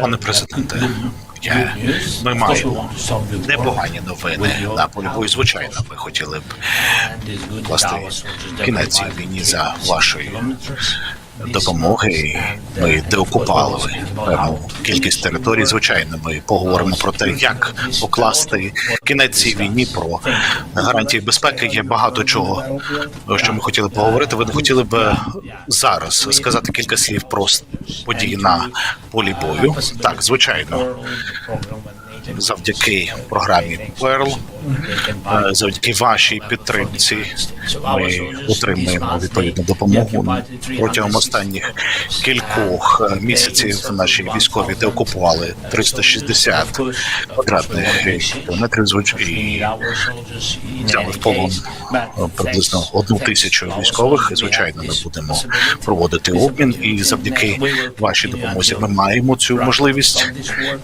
Пане президенте, я, ми маємо непогані новини на полі. Звичайно, ми хотіли б that кінець війні за 3,000 вашою допомоги. Ми about певну кількість територій. Звичайно, ми поговоримо про те, як покласти кінець цій війні, про гарантії безпеки. Є багато чого, що ми хотіли поговорити. Ви хотіли б зараз сказати кілька слів про події на полі бою? Так, звичайно. Завдяки програмі е, завдяки вашій підтримці, ми отримуємо відповідну допомогу протягом останніх кількох е, місяців. Наші військові деокупували 360 квадратних кілометрів звичайно. взяли в полон е, приблизно одну тисячу військових. І, звичайно, ми будемо проводити обмін. І завдяки вашій допомозі ми маємо цю можливість.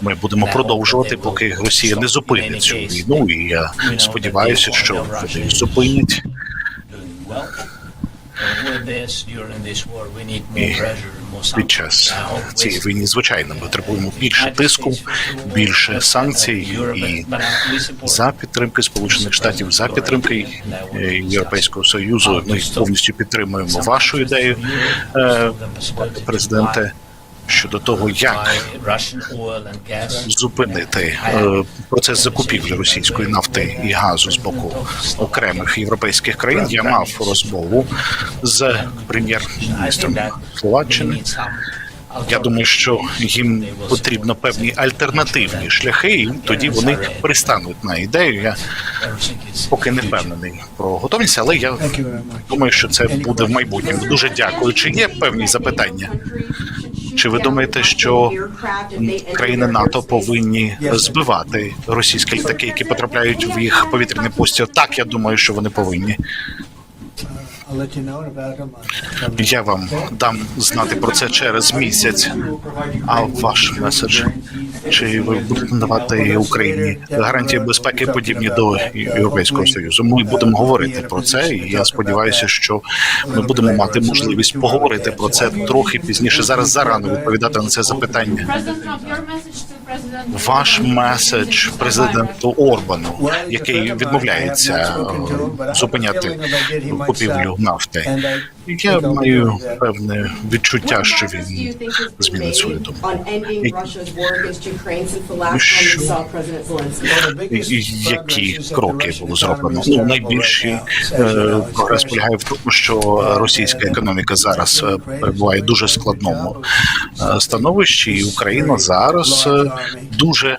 Ми будемо продовжувати, поки Росія не зупинить цю війну. І я сподіваюся, що вони зупинять. І під час цієї війни, звичайно, ми потребуємо більше тиску, більше санкцій і за підтримки Сполучених Штатів, за підтримки е, Європейського союзу. Ми повністю підтримуємо вашу ідею, е, президенте, щодо того, як зупинити е, процес закупівлі російської нафти і газу з боку окремих європейських країн. Я мав розмову з прем'єр-міністром Словаччини. Я думаю, що їм потрібно певні альтернативні шляхи, і тоді вони пристануть на ідею. Я поки не впевнений про готовність, але я думаю, що це буде в майбутньому. Дуже дякую. Чи є певні запитання? Чи ви думаєте, що країни НАТО повинні збивати російські літаки, які потрапляють в їх повітряний постір? Так, я думаю, що вони повинні. Я вам дам знати про це через місяць. А ваш меседж? Чи ви будете надавати Україні гарантії безпеки подібні до Європейського союзу? Ми будемо говорити про це, і я сподіваюся, що ми будемо мати можливість поговорити про це трохи пізніше. Зараз зарано відповідати на це запитання. Ваш меседж президенту Орбану, який відмовляється е, зупиняти купівлю нафти. Я маю певне відчуття, що він змінить свою думку. Що? І які кроки було зроблено? Ну найбільший прогрес полягає в тому, що російська економіка зараз е, перебуває в дуже складному е, становищі, і Україна зараз е, дуже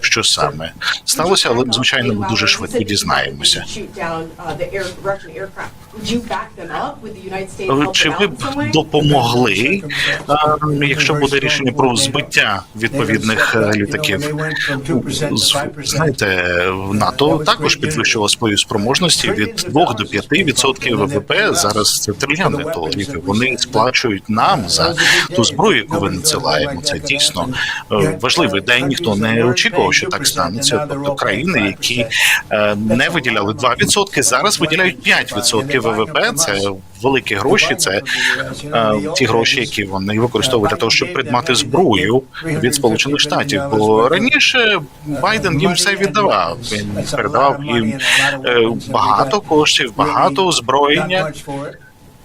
що саме сталося, але звичайно ми дуже швидко дізнаємося. Чи ви б допомогли, якщо буде рішення про збиття відповідних е, літаків? З- Знаєте, в НАТО також підвищувало свої спроможності від 2 до 5 відсотків ВВП. Зараз це трильйони доларів. Вони сплачують нам за ту зброю, яку ви надсилаємо. Це дійсно е, важливий день. Ніхто не очікував, що так станеться. Тобто країни, які е, не виділяли 2%, зараз виділяють 5% ВВП. Це великі гроші. Це е, ті гроші, які вони використовують для того, щоб придбати зброю від Сполучених Штатів. Бо раніше Байден їм все віддавав. Він передавав їм е, багато коштів, багато озброєння.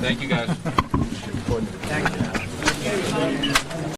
Thank you, guys.